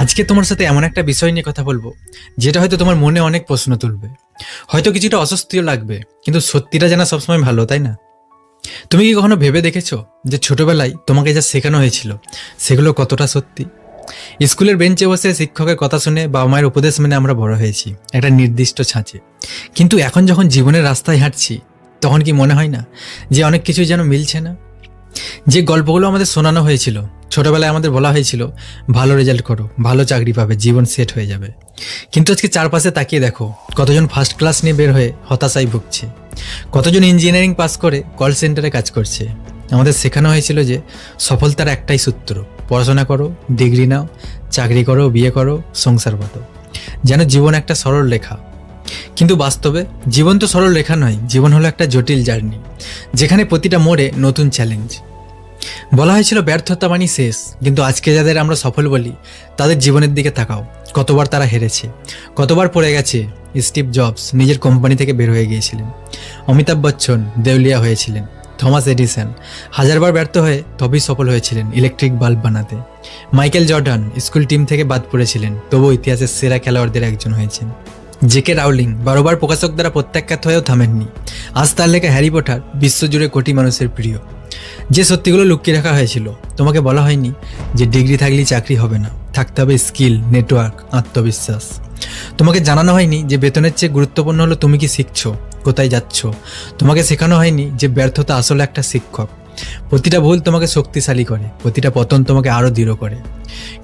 আজকে তোমার সাথে এমন একটা বিষয় নিয়ে কথা বলব, যেটা হয়তো তোমার মনে অনেক প্রশ্ন তুলবে। হয়তো কিছুটা অস্বস্তিও লাগবে, কিন্তু সত্যিটা জানা সবসময় ভালো, তাই না? তুমি কি কখনো ভেবে দেখেছ যে ছোটবেলায় তোমাকে যা শেখানো হয়েছিল, সেগুলো কতটা সত্যি? স্কুলের বেঞ্চে বসে শিক্ষকের কথা শুনে বাবা মায়ের উপদেশ মেনে আমরা বড় হয়েছি, একটা নির্দিষ্ট ছাঁচে। কিন্তু এখন যখন জীবনের রাস্তায় হাঁটছি, তখন কি মনে হয় না যে অনেক কিছুই যেন মিলছে না? যে গল্পগুলো আমাদের শোনানো হয়েছিল, ছোটবেলায় আমাদের বলা হয়েছিল, ভালো রেজাল্ট করো, ভালো চাকরি পাবে, জীবন সেট হয়ে যাবে। কিন্তু আজকে চারপাশে তাকিয়ে দেখো, কতজন ফার্স্ট ক্লাস নিয়ে বের হয়ে হতাশায় ভুগছে, কতজন ইঞ্জিনিয়ারিং পাস করে কল সেন্টারে কাজ করছে। আমাদের শেখানো হয়েছিল যে সফলতার একটাই সূত্র, পড়াশোনা করো ডিগ্রি নাও, চাকরি করো, বিয়ে করো, সংসার পাতো যেন জীবন একটা সরল লেখা কিন্তু বাস্তবে জীবন তো সরল লেখা নয়, জীবন হলো একটা জটিল জার্নি, যেখানে প্রতিটা মোড়ে নতুন চ্যালেঞ্জ বলা হয়েছিল ব্যর্থতা মানি শেষ, কিন্তু আজকে যাদের আমরা সফল বলি, তাদের জীবনের দিকে তাকাও। কতবার তারা হেরেছে, কতবার পড়ে গেছে, স্টিভ জবস নিজের কোম্পানি থেকে বের হয়ে গিয়েছিলেন। অমিতাভ বচ্চন দেউলিয়া হয়েছিলেন, থমাস এডিসন হাজারবার ব্যর্থ হয়ে তবেই সফল হয়েছিলেন ইলেকট্রিক বাল্ব বানাতে। মাইকেল জর্ডান স্কুল টিম থেকে বাদ পড়েছিলেন তবু ইতিহাসের সেরা খেলোয়াড়দের একজন হয়েছেন। জেকে রাউলিং বারোবার প্রকাশক দ্বারা প্রত্যাখ্যাত হয়েও থামেননি। আজ তার লেখা হ্যারি পটার বিশ্বজুড়ে কোটি মানুষের প্রিয়। যে সত্যিগুলো লুকিয়ে রাখা হয়েছিল, তোমাকে বলা হয়নি যে ডিগ্রি থাকলেই চাকরি হবে না। থাকতে হবে স্কিল, নেটওয়ার্ক, আত্মবিশ্বাস। তোমাকে জানানো হয়নি যে বেতনের চেয়ে গুরুত্বপূর্ণ হলো তুমি কি শিখছো, কোথায় যাচ্ছ। তোমাকে শেখানো হয়নি যে ব্যর্থতা আসলে একটা শিক্ষক। প্রতিটা ভুল তোমাকে শক্তিশালী করে, প্রতিটা পতন তোমাকে আরও দৃঢ় করে।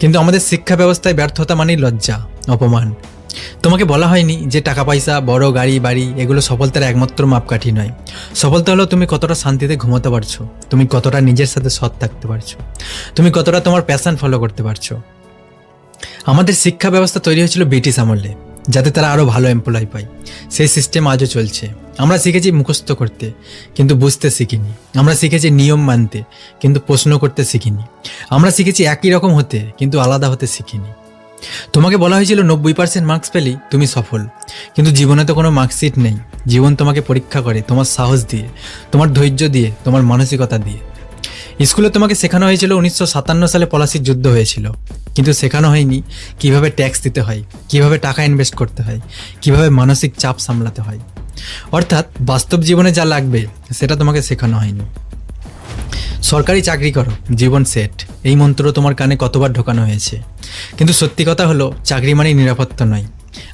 কিন্তু আমাদের শিক্ষা ব্যবস্থায় ব্যর্থতা মানেই লজ্জা, অপমান। তোমাকে বলা হয়নি যে টাকা পয়সা, বড় গাড়ি, বাড়ি, এগুলো সফলতার একমাত্র মাপকাঠি নয়। সফলতা হলো তুমি কতটা শান্তিতে ঘুমোতে পারছ, তুমি কতটা নিজের সাথে সৎ থাকতে পারছ, তুমি কতটা তোমার প্যাশন ফলো করতে পারছ। আমাদের শিক্ষা ব্যবস্থা তৈরি হয়েছিল ব্রিটিশ আমলে, যাতে তারা আরও ভালো এমপ্লয় পায়। সেই সিস্টেম আজও চলছে। আমরা শিখেছি মুখস্থ করতে, কিন্তু বুঝতে শিখিনি। আমরা শিখেছি নিয়ম মানতে, কিন্তু প্রশ্ন করতে শিখিনি। আমরা শিখেছি একই রকম হতে, কিন্তু আলাদা হতে শিখিনি। তোমাকে বলা হয়েছিল নব্বই পার্সেন্ট মার্কস পেলেই তুমি সফল। কিন্তু জীবনে তো কোনো মার্কশিট নেই। জীবন তোমাকে পরীক্ষা করে, তোমার সাহস দিয়ে, তোমার ধৈর্য দিয়ে, তোমার মানসিকতা দিয়ে। স্কুলে তোমাকে শেখানো হয়েছিল উনিশশো সাতান্ন সালে পলাশির যুদ্ধ হয়েছিল। কিন্তু শেখানো হয়নি কীভাবে ট্যাক্স দিতে হয়, কীভাবে টাকা ইনভেস্ট করতে হয়, কীভাবে মানসিক চাপ সামলাতে হয়। অর্থাৎ বাস্তব জীবনে যা লাগবে, সেটা তোমাকে শেখানো হয়নি। সরকারি চাকরি করো, জীবন সেট এই মন্ত্র তোমার কানে কতবার ঢোকানো হয়েছে? কিন্তু সত্যি কথা হলো, চাকরি মানেই নিরাপত্তা নয়।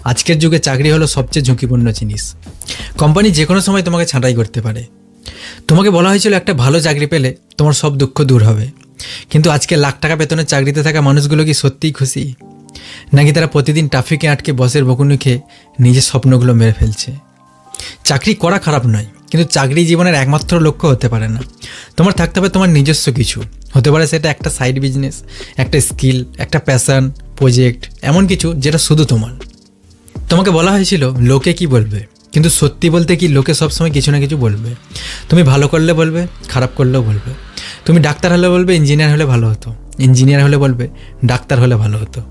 আজকের যুগে চাকরি হলো সবচেয়ে ঝুঁকিপূর্ণ জিনিস। কোম্পানি যে কোনো সময় তোমাকে ছাঁটাই করতে পারে। তোমাকে বলা হয়েছিল, একটা ভালো চাকরি পেলে তোমার সব দুঃখ দূর হবে। কিন্তু আজকে লাখ টাকা বেতনের চাকরিতে থাকা মানুষগুলো কি সত্যিই খুশি? নাকি তারা প্রতিদিন ট্রাফিকে আটকে বসের বকুনি খেয়ে নিজের স্বপ্নগুলো মেরে ফেলছে? চাকরি করা খারাপ নয়। কিন্তু চাকরি জীবনের একমাত্র লক্ষ্য হতে পারে না। তোমার থাকতে হবে তোমার নিজস্ব কিছু। হতে পারে সেটা একটা সাইড বিজনেস একটা স্কিল একটা প্যাশন প্রজেক্ট এমন কিছু যেটা শুধু তোমার। তোমাকে বলা হয়েছিল, লোকে কি বলবে? কিন্তু সত্যি বলতে কি, লোকে সবসময় কিছু না কিছু বলবে। তুমি ভালো করলে বলবে, খারাপ করলেও বলবে। তুমি ডাক্তার হলে বলবে ইঞ্জিনিয়ার হলে ভালো হতো। ইঞ্জিনিয়ার হলে বলবে, ডাক্তার হলে ভালো হতো।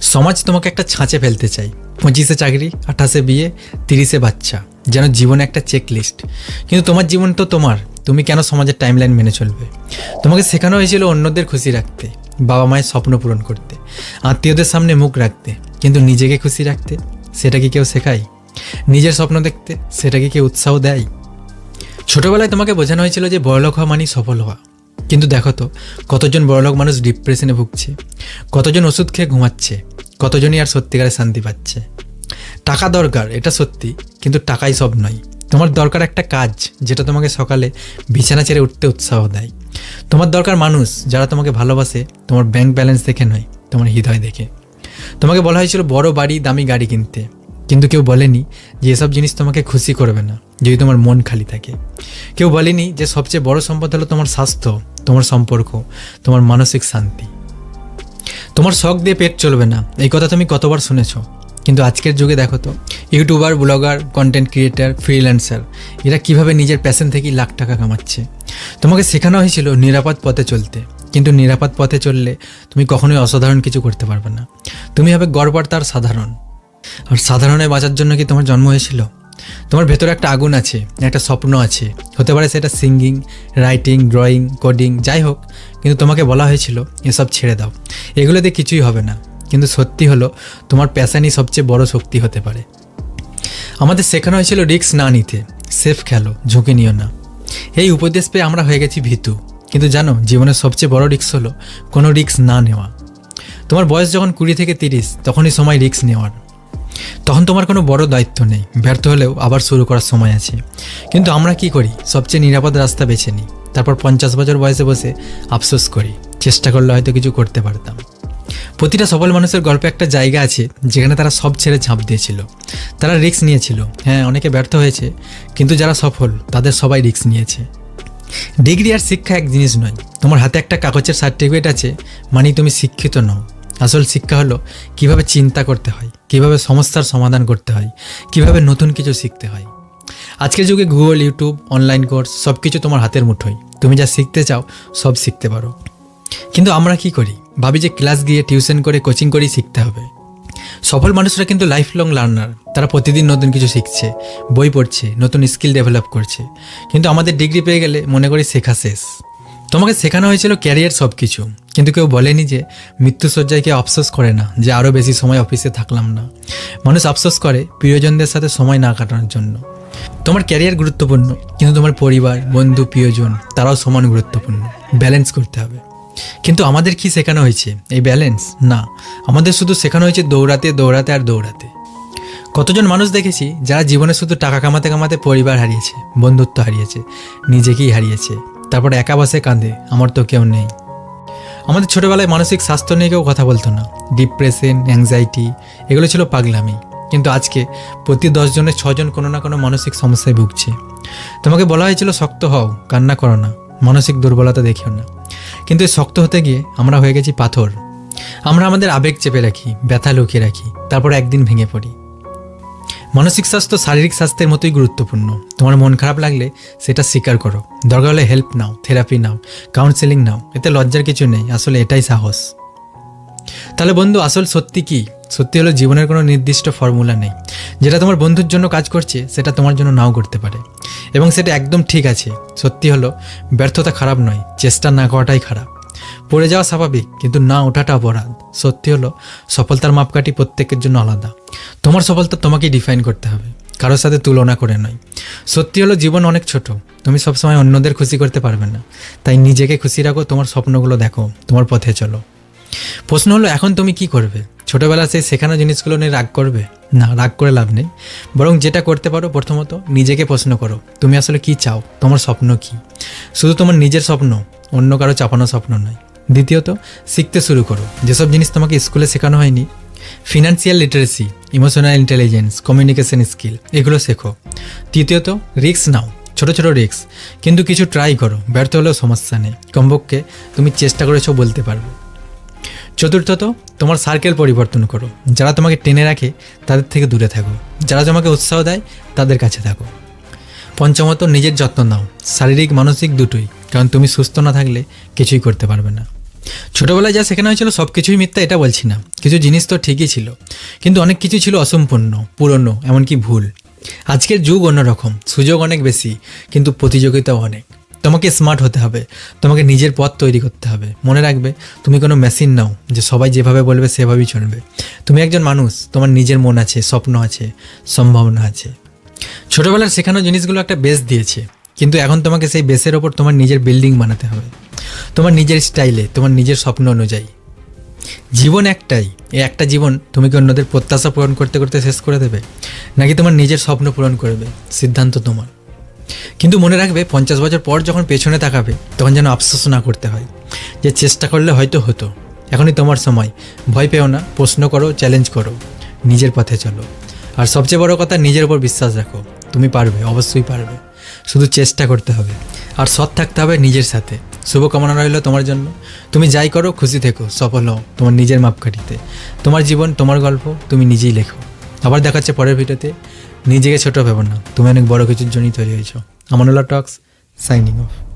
সমাজ তোমাকে একটা ছাঁচে ফেলতে চাই। পঁচিশে চাকরি, আঠাশে বিয়ে, তিরিশে বাচ্চা। যেন জীবনে একটা চেকলিস্ট কিন্তু তোমার জীবন তো তোমার। তুমি কেন সমাজের টাইমলাইন মেনে চলবে? তোমাকে শেখানো হয়েছিল অন্যদের খুশি রাখতে, বাবা মায়ের স্বপ্ন পূরণ করতে, আত্মীয়দের সামনে মুখ রাখতে, কিন্তু নিজেকে খুশি রাখতে সেটা কি কেউ শেখায়? নিজের স্বপ্ন দেখতে সেটা কি কেউ উৎসাহ দেয়? ছোটবেলায় তোমাকে বোঝানো হয়েছিল যে বড়লোক হওয়া মানেই সফল হওয়া। কিন্তু দেখো তো, কতজন বড়লোক মানুষ ডিপ্রেশনে ভুগছে, কতজন ওষুধ খেয়ে ঘুমাচ্ছে, কতজনই আর সত্যিকারে শান্তি পাচ্ছে। টাকা দরকার, এটা সত্যি, কিন্তু টাকাই সব নয়। তোমার দরকার একটা কাজ, যেটা তোমাকে সকালে বিছানা ছেড়ে উঠতে উৎসাহ দেয়। তোমার দরকার মানুষ, যারা তোমাকে ভালোবাসে, তোমার ব্যাংক ব্যালেন্স দেখে নয়, তোমার হৃদয় দেখে। তোমাকে বলা হয়েছিল, বড় বাড়ি, দামি গাড়ি কিনতে। কিন্তু কেউ বলেনি যে এসব জিনিস তোমাকে খুশি করবে না, যদি তোমার মন খালি থাকে। কেউ বলেনি যে সবচেয়ে বড় সম্পদ হলো তোমার স্বাস্থ্য, তোমার সম্পর্ক, তোমার মানসিক শান্তি। তোমার শখ দিয়ে পেট চলবে না, এই কথা তুমি কতবার শুনেছো? কিন্তু আজকের যুগে দেখো তো, YouTuber, blogger content creator freelancer এরা কীভাবে নিজের প্যাশন থেকেই লাখ টাকা কামাচ্ছে? তোমাকে শেখানো হয়েছিল নিরাপদ পথে চলতে, কিন্তু নিরাপদ পথে চললে তুমি কখনোই অসাধারণ কিছু করতে পারবে না। তুমি হবে গড়পড় তার সাধারণ। আর সাধারণে বাঁচার জন্য কি তোমার জন্ম হয়েছিল? তোমার ভেতরে একটা আগুন আছে, একটা স্বপ্ন আছে, হতে পারে সেটা সিঙ্গিং রাইটিং ড্রয়িং কোডিং যাই হোক, কিন্তু তোমাকে বলা হয়েছিল, এসব ছেড়ে দাও। এগুলোতে কিছুই হবে না। কিন্তু সত্যি হলো, তোমার প্যাশানই সবচেয়ে বড় শক্তি হতে পারে। আমাদের শেখানো হয়েছিল রিস্ক না নিতে, সেফ খেলো, ঝুঁকি নিও না। এই উপদেশ পেয়ে আমরা হয়ে গেছি ভীতু। কিন্তু জানো, জীবনের সবচেয়ে বড় রিস্ক হলো কোনো রিস্ক না নেওয়া। তোমার বয়স যখন কুড়ি থেকে তিরিশ, তখনই সময় রিস্ক নেওয়ার। তখন তোমার কোনো বড় দায়িত্ব নেই, ব্যর্থ হলেও আবার শুরু করার সময় আছে। কিন্তু আমরা কি করি? সবচেয়ে নিরাপদ রাস্তা বেছে নিই। তারপর পঞ্চাশ বছর বয়সে বসে আফসোস করি। চেষ্টা করলে হয়তো কিছু করতে পারতাম। প্রতিটা সফল মানুষের গল্পে একটা জায়গা আছে যেখানে তারা সব ছেড়ে ঝাঁপ দিয়েছিল। তারা রিস্ক নিয়েছিল। হ্যাঁ অনেকে ব্যর্থ হয়েছে, কিন্তু যারা সফল, তাদের সবাই রিস্ক নিয়েছে। ডিগ্রি আর শিক্ষা এক জিনিস নয়। তোমার হাতে একটা কাগজের সার্টিফিকেট আছে মানে তুমি শিক্ষিত নও। আসল শিক্ষা হলো কীভাবে চিন্তা করতে হয়, কীভাবে সমস্যার সমাধান করতে হয়, কীভাবে নতুন কিছু শিখতে হয়। আজকের যুগে গুগল ইউটিউব অনলাইন কোর্স সব কিছু তোমার হাতের মুঠোয়। তুমি যা শিখতে চাও, সব শিখতে পারো। কিন্তু আমরা কি করি? ভাবি যে ক্লাস গিয়ে টিউশন করে কোচিং করেই শিখতে হবে। সফল মানুষরা কিন্তু লাইফ লং লার্নার তারা প্রতিদিন নতুন কিছু শিখছে, বই পড়ছে, নতুন স্কিল ডেভেলপ করছে। কিন্তু আমাদের ডিগ্রি পেয়ে গেলে মনে করি শেখা শেষ। তোমাকে শেখানো হয়েছিল ক্যারিয়ার সব কিছু কিন্তু কেউ বলেনি যে মৃত্যুসজ্জায় কেউ আফসোস করে না, যে আরও বেশি সময় অফিসে থাকলাম না। মানুষ আফসোস করে প্রিয়জনদের সাথে সময় না কাটানোর জন্য। তোমার ক্যারিয়ার গুরুত্বপূর্ণ, কিন্তু তোমার পরিবার, বন্ধু, প্রিয়জন, তারাও সমান গুরুত্বপূর্ণ। ব্যালেন্স করতে হবে। কিন্তু আমাদের কি শেখানো হয়েছে? এই ব্যালেন্স না। আমাদের শুধু শেখানো হয়েছে দৌড়াতে দৌড়াতে আর দৌড়াতে। কতজন মানুষ দেখেছি যারা জীবনে শুধু টাকা কামাতে কামাতে পরিবার হারিয়েছে, বন্ধুত্ব হারিয়েছে, নিজেকেই হারিয়েছে, তারপর একা বসে কাঁদে, আমার তো কেউ নেই। আমাদের ছোটবেলায় মানসিক স্বাস্থ্য নিয়ে কেউ কথা বলতো না। ডিপ্রেশন অ্যাংজাইটি এগুলো ছিল পাগলামি। কিন্তু আজকে প্রতি দশজনের ছজন কোনো না কোনো মানসিক সমস্যায় ভুগছে। তোমাকে বলা হয়েছিল, শক্ত হও, কান্না করো না। মানসিক দুর্বলতা দেখিও না। কিন্তু এই শক্ত হতে গিয়ে আমরা হয়ে গেছি পাথর। আমরা আমাদের আবেগ চেপে রাখি, ব্যথা লুকিয়ে রাখি, তারপর একদিন ভেঙে পড়ি। মানসিক স্বাস্থ্য, শারীরিক স্বাস্থ্যের মতোই গুরুত্বপূর্ণ। তোমার মন খারাপ লাগলে সেটা স্বীকার করো। দরকার হলে হেল্প নাও থেরাপি নাও কাউন্সেলিং নাও, এতে লজ্জার কিছু নেই, আসলে এটাই সাহস। তাহলে বন্ধু, আসল সত্যি কি? সত্যি হলো জীবনের কোনো নির্দিষ্ট ফর্মুলা নেই। যেটা তোমার বন্ধুর জন্য কাজ করছে, সেটা তোমার জন্য নাও করতে পারে। এবং সেটা একদম ঠিক আছে। সত্যি হলো, ব্যর্থতা খারাপ নয়, চেষ্টা না করাটাই খারাপ। পড়ে যাওয়া স্বাভাবিক, কিন্তু না ওঠাটা অপরাধ। সত্যি হলো, সফলতার মাপকাঠি প্রত্যেকের জন্য আলাদা। তোমার সফলতা তোমাকেই ডিফাইন করতে হবে। কারোর সাথে তুলনা করে নয়। সত্যি হলো, জীবন অনেক ছোট। তুমি সবসময় অন্যদের খুশি করতে পারবে না। তাই নিজেকে খুশি রাখো, তোমার স্বপ্নগুলো দেখো, তোমার পথে চলো। প্রশ্ন হলো, এখন তুমি কি করবে? ছোটবেলা সেই শেখানো জিনিসগুলো নিয়ে রাগ করবে? না, রাগ করে লাভ নেই। বরং যেটা করতে পারো প্রথমত, নিজেকে প্রশ্ন করো, তুমি আসলে কি চাও? তোমার স্বপ্ন কি? শুধু তোমার নিজের স্বপ্ন, অন্য কারও চাপানো স্বপ্ন নয়। দ্বিতীয়ত, শিখতে শুরু করো। যেসব জিনিস তোমাকে স্কুলে শেখানো হয়নি financial literacy emotional intelligence communication skill এগুলো শেখো। তৃতীয়ত রিস্ক নাও, ছোট ছোট রিস্ক কিন্তু কিছু ট্রাই করো, ব্যর্থ হলেও সমস্যা নেই। কমপক্ষে তুমি চেষ্টা করেছ বলতে পারবে। চতুর্থত, তোমার সার্কেল পরিবর্তন করো। যারা তোমাকে টেনে রাখে, তাদের থেকে দূরে থাকো। যারা তোমাকে উৎসাহ দেয়, তাদের কাছে থাকো। পঞ্চমত, নিজের যত্ন নাও। শারীরিক, মানসিক দুটোই, কারণ তুমি সুস্থ না থাকলে কিছুই করতে পারবে না। ছোটোবেলায় যা শেখানো হয়েছিল সব কিছুই মিথ্যা, এটা বলছি না। কিছু জিনিস তো ঠিকই ছিল, কিন্তু অনেক কিছু ছিল অসম্পূর্ণ, পুরনো, এমনকি ভুল। আজকের যুগ অন্যরকম, সুযোগ অনেক বেশি, কিন্তু প্রতিযোগিতাও অনেক। তোমাকে স্মার্ট হতে হবে, তোমাকে নিজের পথ তৈরি করতে হবে। মনে রাখবে, তুমি কোনো মেশিন নাও যে সবাই যেভাবে বলবে সেভাবেই চলবে। তুমি একজন মানুষ, তোমার নিজের মন আছে, স্বপ্ন আছে, সম্ভাবনা আছে। ছোটোবেলার শেখানো জিনিসগুলো একটা বেস দিয়েছে, কিন্তু এখন তোমাকে সেই বেসের ওপর তোমার নিজের বিল্ডিং বানাতে হবে। তোমার নিজের স্টাইলে তোমার নিজের স্বপ্ন অনুযায়ী। জীবন একটাই, এই একটা জীবন তুমি কি অন্যদের প্রত্যাশা পূরণ করতে করতে শেষ করে দেবে? নাকি তোমার নিজের স্বপ্ন পূরণ করবে? সিদ্ধান্ত তোমার। কিন্তু মনে রাখবে, পঞ্চাশ বছর পর যখন পেছনে তাকাবে, তখন যেন আফসোস না করতে হয় যে চেষ্টা করলে হয়তো হতো। এখনই তোমার সময়। ভয় পেও না, প্রশ্ন করো চ্যালেঞ্জ করো। নিজের পথে চলো। আর সবচেয়ে বড় কথা, নিজের উপর বিশ্বাস রাখো। তুমি পারবে, অবশ্যই পারবে। শুধু চেষ্টা করতে হবে। আর সৎ থাকতে হবে নিজের সাথে। শুভকামনা রইল তোমার জন্য। তুমি যাই করো, খুশি থেকো, সফল হও তোমার নিজের মাপকাঠিতে। তোমার জীবন, তোমার গল্প, তুমি নিজেই লেখো। আবার দেখাচ্ছে পরের ভিডিওতে। নিজেকে ছোট ভেবো না। তুমি অনেক বড় কিছুর জন্যই তৈরি হয়েছো। Amanullah Talks signing off.